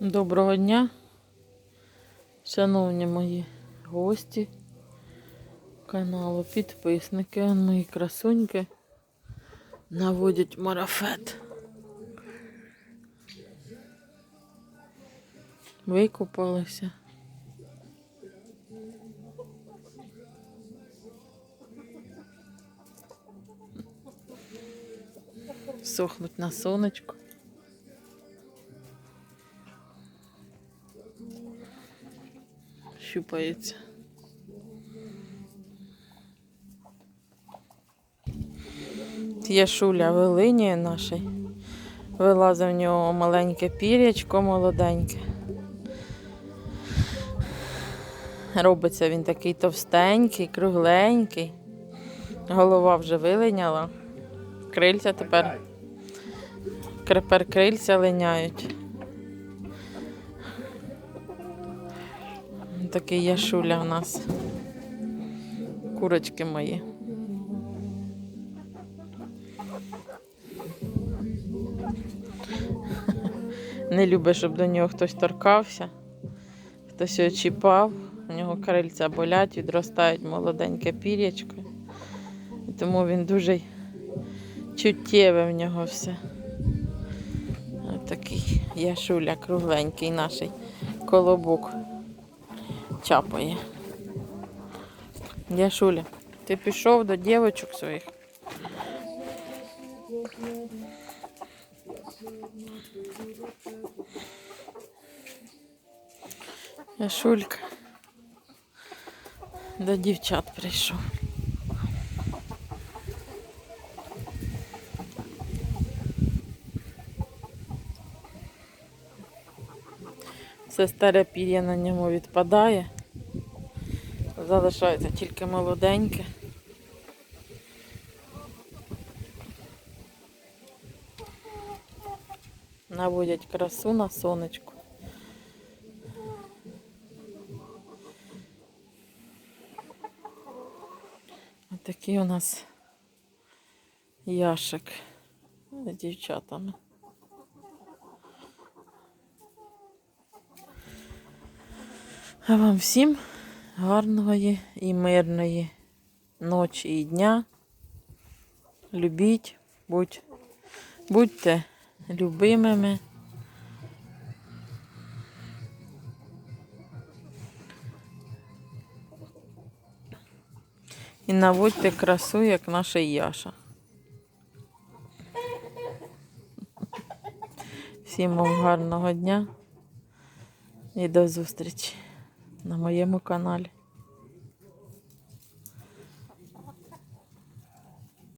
Доброго дня, шановні мої гості каналу, підписники, мої красуньки наводять марафет. Викупалися. Сохнуть на сонечку. Щупається. Є шуля велині нашої. Вилазив в нього маленьке пірячко молоденьке. Робиться він такий товстенький, кругленький. Голова вже вилиняла. Крильця тепер. Тепер крильця линяють. Такий яшуля у нас. Курочки мої. Не любить, щоб до нього хтось торкався, хтось його чіпав, у нього крильця болять, відростають молоденьке пір'ячко. Тому він дуже чуттєве в нього все. Ось такий яшуля кругленький наш колобок чапає. Яшуля, ти пішов до дівочок своїх. Яшулька. До дівчат прийшов. Все старе пір'я на ньому відпадає. Залишається тільки молоденьке. Наводять красу на сонечку. Такий у нас яшик з дівчатами. А вам всім гарної і мирної ночі і дня. Любіть, будь, будьте любимими. І наводьте красу, як наша Яша. Всім вам гарного дня і до зустрічі на моєму каналі.